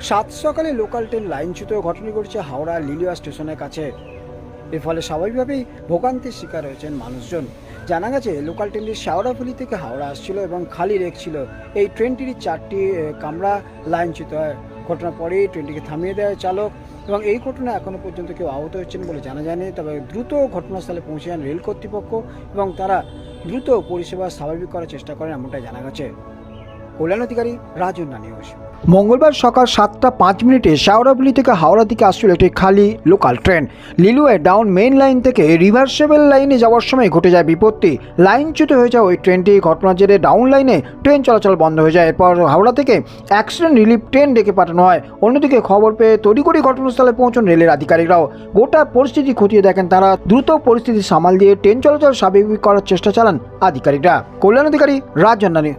সাত সকালে local train লাইনচ্যুত ঘটনা ঘটেছে হাওড়া লিলিয়া স্টেশনের কাছে। এর ফলে স্বাভাবিকভাবেই ভোগান্তির শিকার হয়েছেন মানুষজন। জানা গেছে, লোকাল ট্রেনটি শেওড়াফুলি থেকে হাওড়া আসছিল এবং খালি রেখছিল এই ট্রেনটির চারটি কামরা লাইনচ্যুত হয়। ঘটনার পরেই ট্রেনটিকে থামিয়ে দেয় চালক এবং এই ঘটনা এখনও পর্যন্ত কেউ আহত হচ্ছেন বলে জানা যায়নি। তবে দ্রুত ঘটনাস্থলে পৌঁছে যান রেল কর্তৃপক্ষ এবং তারা দ্রুত পরিষেবা স্বাভাবিক করার চেষ্টা করেন এমনটাই জানা গেছে। কল্যাণ অধিকারী রাজন্না নিউজ মঙ্গলবার সকাল সাতটা পাঁচ মিনিটে শাওড়াবলি থেকে হাওড়া দিকে আসছিল একটি খালি লোকাল ট্রেন। লিলুয়ে ডাউন মেইন লাইন থেকে রিভার্সেবল লাইনে যাওয়ার সময় ঘটে যায় বিপত্তি। লাইনচ্যুত হয়ে যায় ওই ট্রেনটি ঘটনার জেরে ডাউন লাইনে ট্রেন চলাচল বন্ধ হয়ে যায়। এরপর হাওড়া থেকে অ্যাক্সিডেন্ট রিলিফ ট্রেন ডেকে পাঠানো হয়। অন্যদিকে খবর পেয়ে তড়িঘড়ি ঘটনাস্থলে পৌঁছন রেলের আধিকারিকরাও। গোটা পরিস্থিতি খতিয়ে দেখেন তারা। দ্রুত পরিস্থিতি সামাল দিয়ে ট্রেন চলাচল স্বাভাবিক করার চেষ্টা চালান আধিকারিকরা। কল্যাণ অধিকারী রাজজান্নানী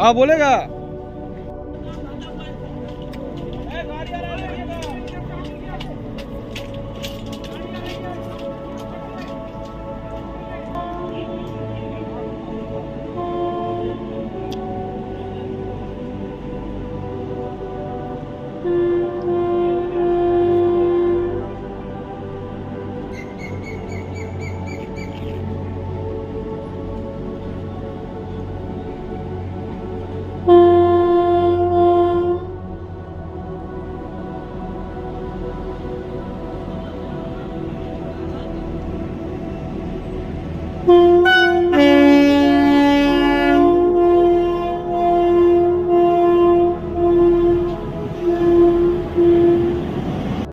हाँ बोलेगा।